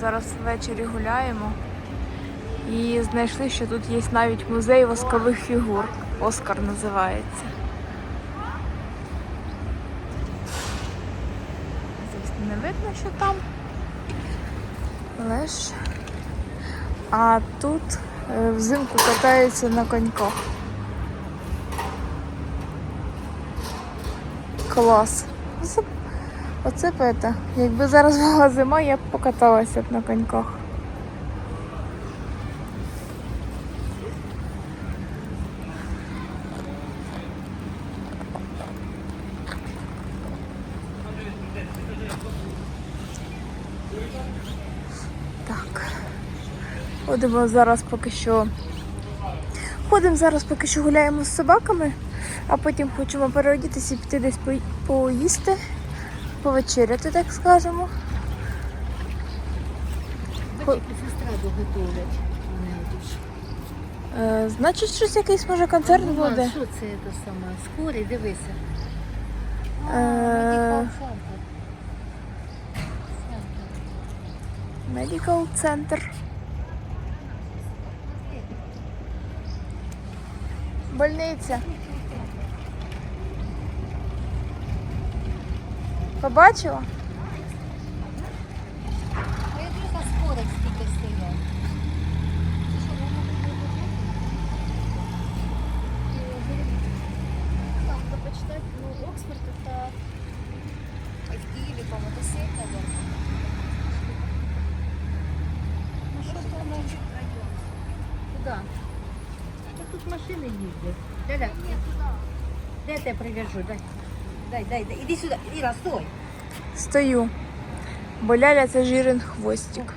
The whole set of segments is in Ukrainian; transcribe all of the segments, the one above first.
зараз ввечері гуляємо і знайшли, що тут є навіть музей воскових фігур. Оскар називається. Звісно, не видно, що там. Але ж. А тут е, взимку катаються на коньках. Клас. Оце, пета. Якби зараз була зима, я б покаталася б на коньках. Так. Ходимо зараз поки що. Ходимо зараз поки що гуляємо з собаками, а потім хочемо переодітися і піти десь поїсти, повечеряти, так скажемо. Готовлять. Е, значить, щось якийсь може концерт Ну, буде. Що це те саме? Скорий, дивися. Е, Медикал центр. Medical центр. Больниця. Побачила? А я думаю, скорих скільки стоять. Там надо почитать, ну, Оксфорд это в Киеве, по-моему, это сеть, наверное. Ну що то воно? Куди? Та тут машини їздять. Ляля, де я тебе прив'яжу? Дай. Дай, дай, дай. Іди сюди. Іра, стой. Стою. Бо ляля це жирен хвостик.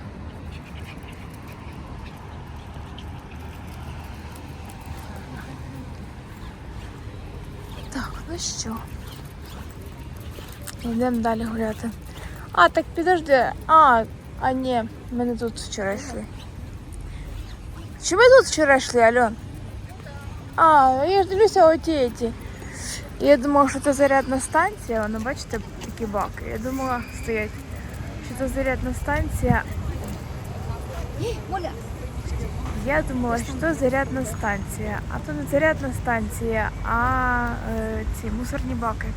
Так, ну що. Йдемо далі гуляти. А, так підожди. А, а ні, ми не тут вчора йшли. Чи ми тут вчора йшли, Альон? А, я ж дивлюся оті ті. Я думала, що це зарядна станція, воно бачите, такі баки. Я думала, стоять, що це зарядна станція. Я думала, що це зарядна станція. А то не зарядна станція, а е, ці мусорні баки.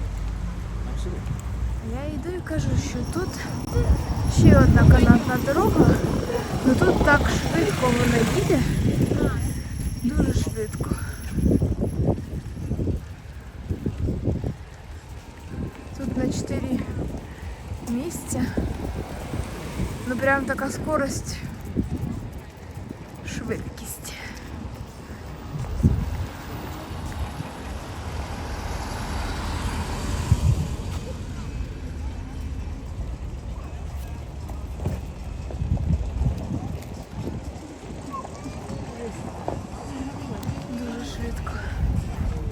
Я йду і кажу, що тут ще одна канатна дорога, але тут так швидко вона їде. Дуже швидко. Тут на 4 місця. Ну прям така скорость, швидкість. Дуже швидко.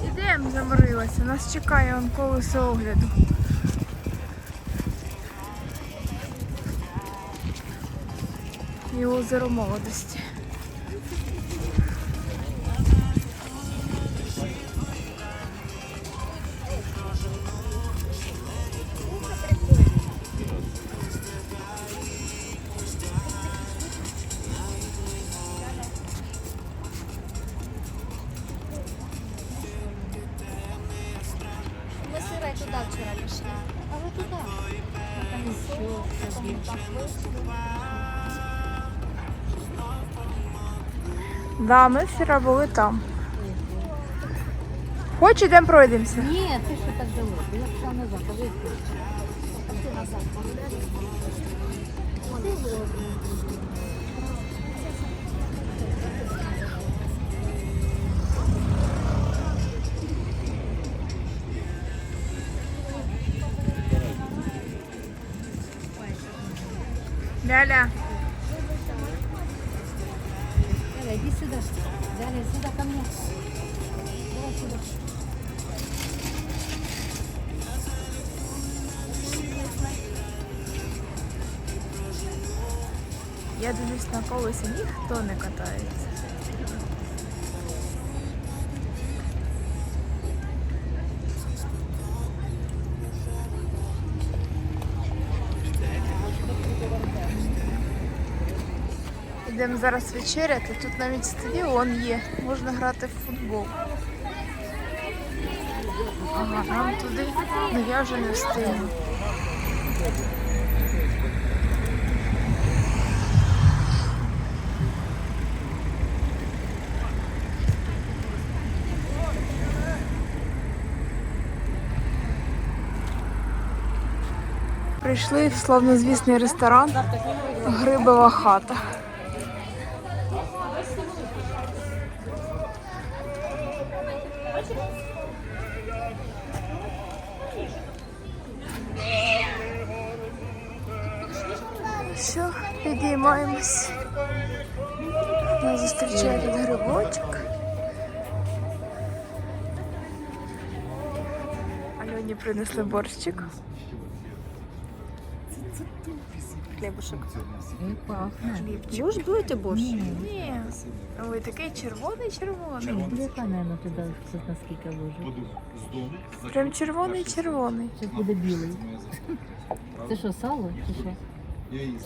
Ідемо, заморилася. Нас чекає он колесо огляду. І озеро молодості. Мы с Ирой туда вчера пошли. А ви туди. Там ще Да, ми вчора були там. Хоч ідемо пройдемося. Ні, ти що так далеко? Я пішла назад, а ви назад. Ляля. сюда. Ляля, сюда ко мне. Давай сюда. Я дивлюсь на колесі, ніхто не катається. Йдемо зараз вечеряти. Тут навіть стадіон є. Можна грати в футбол. Ага, нам туди, ну я вже не встигну. Прийшли в славнозвісний ресторан Грибова хата. Підіймаємось. Нас зустрічає тут грибочок. Альоні принесли борщик. Хлібчик. Ви ж будете борщ? Ні. Ой, такий червоний червоний. Яка, туди наскільки ложить? Прям червоний червоний. Зараз буде білий. Це що, сало чи що?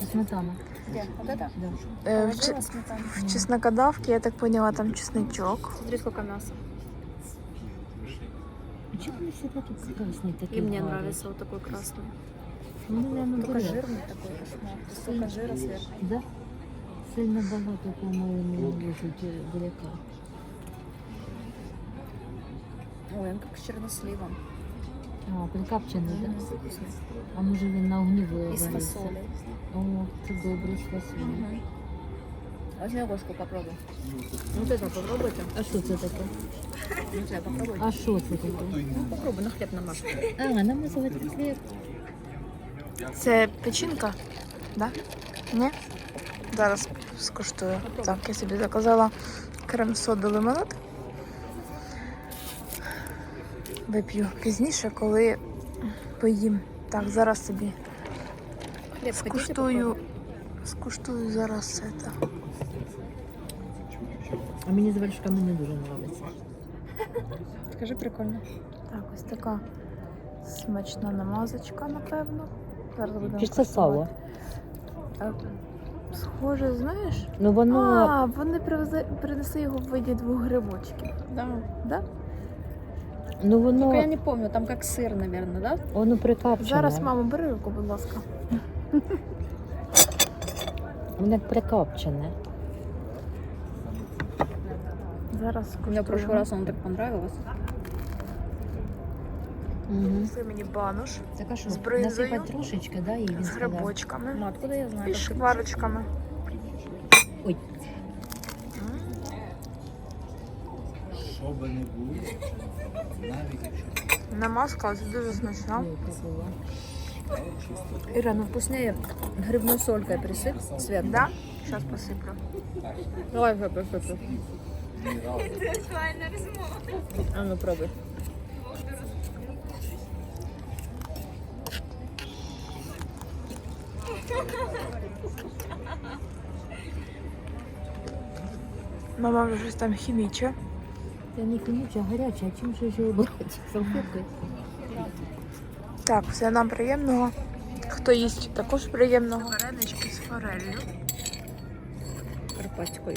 Це сметана? Где? Вот это? Да. Е, в, Положила че- сметану. в чеснокодавці, я так поняла, там чесничок. Смотри, сколько мяса. А чому вони всі такі красні, такі И мне гарні? нравится вот такой красный. Ну, наверное, Только буряк. жирный такой кошмар. Столько жира сверху. Да? Сильно багато, по-моєму, ложуть е, буряка. Ой, он как с черносливом. А, прикапчений, так? Да? А може він на огні И с варився? фасолей. О, це добре з фасолі. Мгм. Возьми ложку, попробуй. Вот это попробуйте. А що це таке? Не знаю, попробуй. А що це таке? Ну, попробуй, на хлеб намажь. А, намазувати хліб. Це печінка? Да? Ні? Зараз скуштую. Так, я собі заказала крем-соду лимонад. Вип'ю пізніше, коли поїм. Так, зараз собі скуштую. Скуштую зараз це. А мені з вершками не дуже подобається. Скажи, прикольно. Так, ось така смачна намазочка, напевно. Зараз будемо. Чи це сало? куштувати. Е, Схоже, знаєш? Ну воно, А, вони привезли, принесли його в виді двох грибочків. Да. Да? ну Только я воно, не помню, там как сыр, наверное, да? воно прикапчене. Зараз, мамо, бери руку, будь ласка. Воно як прикапчене. Зараз Мне в прошлый скуштуємо. раз оно так понравилось. Угу. Принесли мені бануш Така що, З бринзою. насипати трошечки, да, і він з сказав. грибочками Ну, откуда я знаю? і как ты- шкварочками. Би не було, навіть якщо Намазка дуже смачна. Ира, ну вкуснее грибной солькой присыпь сверху. Да? Зараз посиплю. Давай, давай, посыпь. А ну пробуй. Мама вже щось там хіміче. Це не хіміча, а гаряча, а чим же ж його? Салфеткою? Так, все нам приємного. Хто їсть також приємного. Варенички з форелью. Карпатскую.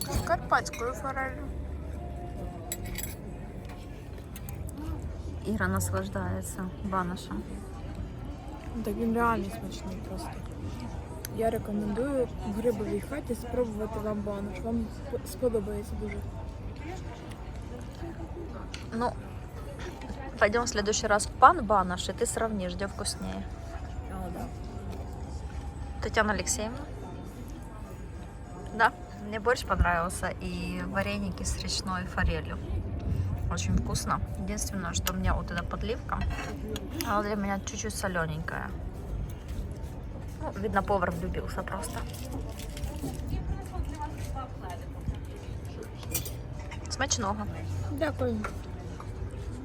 З карпатською форелью. Ира наслаждается баношем. Так він реально смачний просто. Я рекомендую в грибовій хаті спробувати вам банош. Вам сподобається дуже. Ну, пойдем в следующий раз в пан Банаш, и ты сравнишь, где вкуснее. Да. Татьяна Алексеевна? Да, мне борщ понравился и вареники с речной форелью. Очень вкусно. Единственное, что у меня вот эта подливка, она для меня чуть-чуть солененькая. Ну, видно, повар влюбился просто. Смачного. Дякую.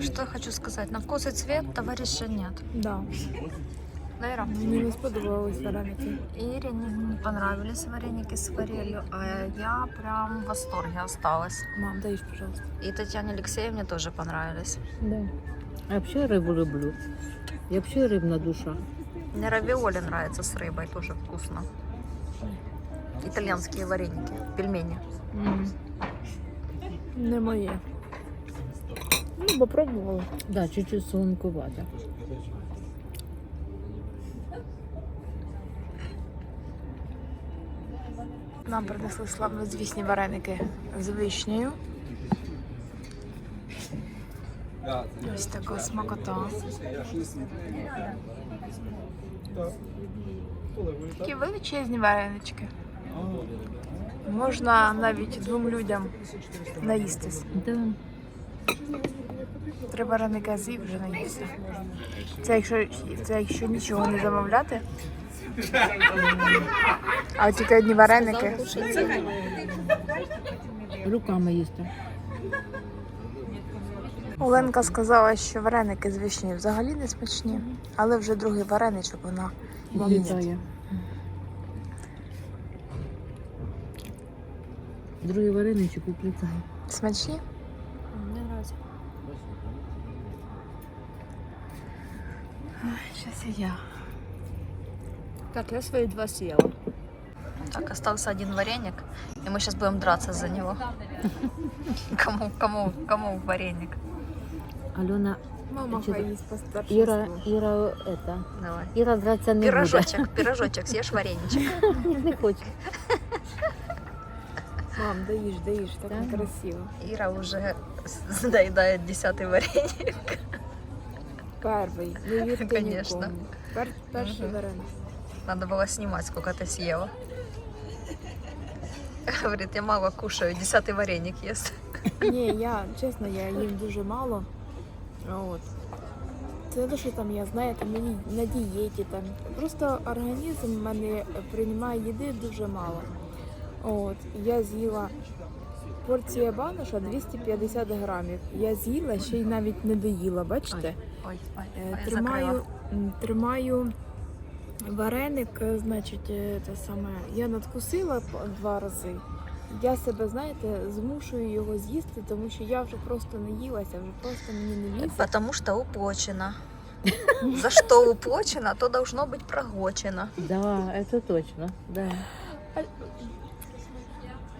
Что я хочу сказать? На вкус и цвет товарища нет. Да. Ира? Мені не сподобались вареники. Ире не, не понравились вареники с форелью, а я прям в восторге осталась. Мам, даешь, пожалуйста. И Татьяне Алексеевне тоже понравились. Да. Я вообще рыбу люблю. Я вообще рыбная душа. Мне равиоли нравится с рыбой, тоже вкусно. Итальянские вареники, пельмени. Не моє. Ну, попробувала. Да, чуть-чуть солонковато. Нам принесли славнозвісні вареники з вишнею. Ось така смакота. Такі величезні варенички. Можна навіть двом людям наїстись. Да. Три вареника з'їв, вже наївся. Це якщо, це якщо нічого не замовляти. А тільки одні вареники. Руками їсти. Оленка сказала, що вареники з вишнею взагалі не смачні, але вже другий вареничок вона. Вітає. Другий вареничок уплітає. Смачні? Зараз і я. Так, я свої два съела. Так, остался один вареник, и мы сейчас будем драться за него. Кому, кому, кому вареник? Альона, Мама Чи- поїсть по Іра, старшинству. Іра, это, Давай. Іра драться не Пирожочек, пирожочек, съешь вареничек. буде. Не хоче. Мам, даїш, даїш, так Да. красиво. Ира уже с- доедает десятый вареник. Перший, не вірте Конечно. нікому. Пер, перший Мгм. вареник. Надо было снимать, сколько ты съела. Говорит, я мало кушаю, десятый вареник ест. Ні, я чесно, я їм дуже мало. А От. Це не те, що там я знаєте, мені на дієті там. Просто організм в мене приймає їди дуже мало. От. Я з'їла порція баноша 250 грамів. Я з'їла ще й навіть не доїла, бачите? Ой, ой, Е, ой, я Тримаю, закрыла. м, тримаю вареник, е, значить, е, те саме. Я надкусила п- два рази. Я себе, знаєте, змушую його з'їсти, тому що я вже просто не їлася, вже просто мені не місце. Потому что упочено. За что упочено, то должно быть прогочено. Да, это точно. Да.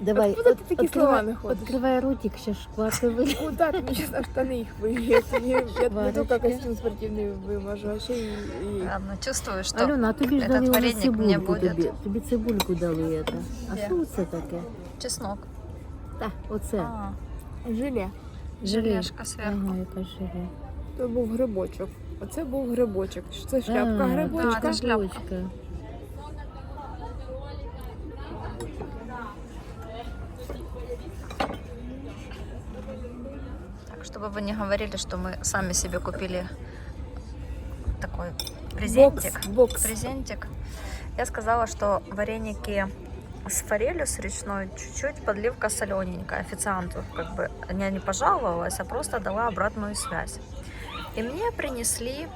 Давай, Откуда от- ти такі слова знаходиш? відкривай ротик, ще шкварки вилі. О, так, мені зараз на штани їх виїдуть. Я не тільки костюм спортивний вимажу, а ще й, і... Ладно, чувствую, что Альона, а тобі ж дали вареник цибульку тобі. Тобі цибульку дали. Это. А що це таке? чеснок. Так, оце. А, желе. желешка сверху. Ага, яка желе. То був грибочок. Оце був грибочок. Це шляпка грибочка. шляпка. Чтобы вы не говорили, что мы сами себе купили такой Бокс, презентик. бокс. Презентик. Я сказала, что вареники с форелью, с речной, чуть-чуть подливка солененькая. Официанту как бы я не пожаловалась, а просто дала обратную связь. И мне принесли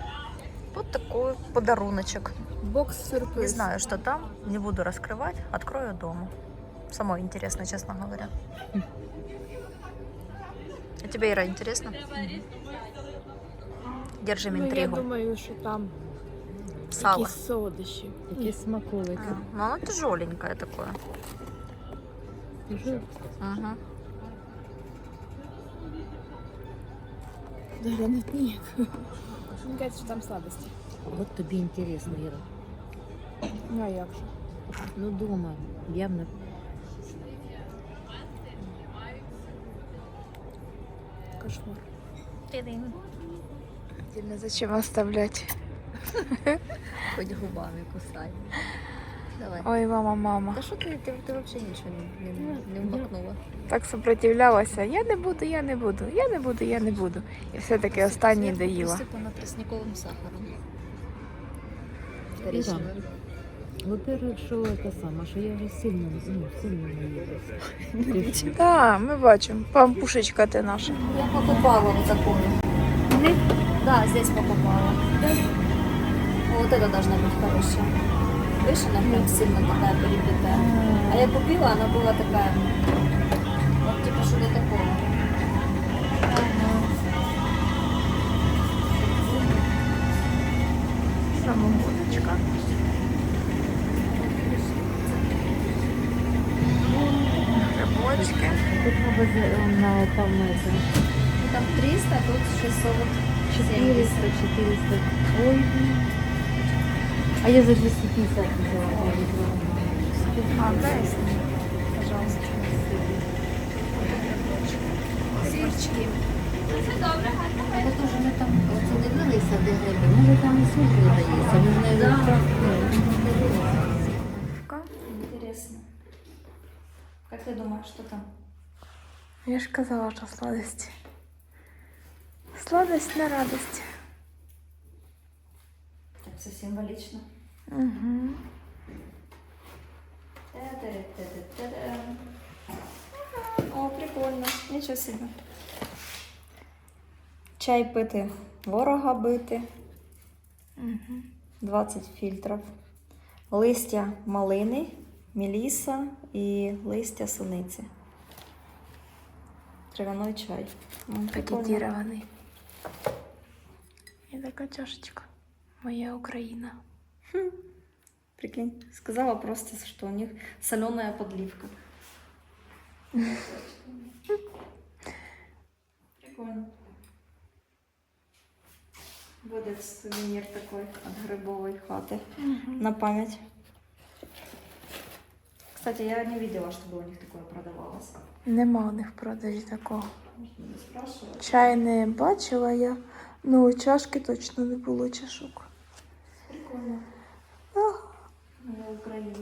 вот такой подаруночек. Бокс сюрприз. Не знаю, что там, не буду раскрывать, открою дома. Самой интересно, честно говоря. А тебе, Ира, интересно? Держим Ну, я интригу. думаю, що там Сало. якісь солодощі. Такі смаколики. А, Ну, оно тяжеленькое такое. Дуже Мгм. Даже не ні. Мені кажуть, що там сладості. От тобі інтересно, Іра. Ну а як же? Ну, дома, явно. Кошмар. Ти-дин. Сильно зачем оставлять? Хоть губами кусай. Давай. Ой, мама, мама. Да что ты, ты, ты вообще ничего не, не, не вмакнула. Так сопротивлялася. Я не буду, я не буду, я не буду, я не буду. І все-таки останній доїла. Присыпано тростниковым сахаром. Іра, Коричневым. во-первых, що це саме, що я вже сильно, ну, сильно наїлася. Ти що? Так, ми бачимо. Пампушечка ти наша. Я покупала вот такую. Магнит? Да, здесь покупала. Вот это должна быть хорошая. Видишь, она прям сильно такая перебитая. А я купила, она была такая, вот типа что-то такого. Самобудочка. Грибочки. Тут на, базе- на там это. Ну, там 300, а тут 600. 400, 400. Ой. А я за 250 взяла. А, дай, пожалуйста. Сырчики. Але теж ми там оце дивилися, де гриби. Може там і суть додається. Ми ж Как ты думаешь, что там? Я ж казала, що сладості. Сладость на радость. Так все символично. Угу. О, прикольно. Нічого собі. Чай пити, ворога бити. 20 фільтрів. Листя малини, меліса і листя суниці. Травяной чай. Пакетирований. І така чашечка. Моя Україна. Прикинь, сказала просто, что у них соленая подливка. Прикольно. Будет сувенир такой от грибовой хаты на память. Кстати, я не видела, чтобы у них такое продавалось. Нема у них в продажі такого. Можно не спрашивать. Чай не бачила я. Ну, чашки точно не було чашок. Прикольно. Моя Украина.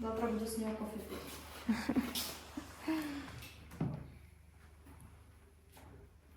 Завтра буду с нее кофе пить.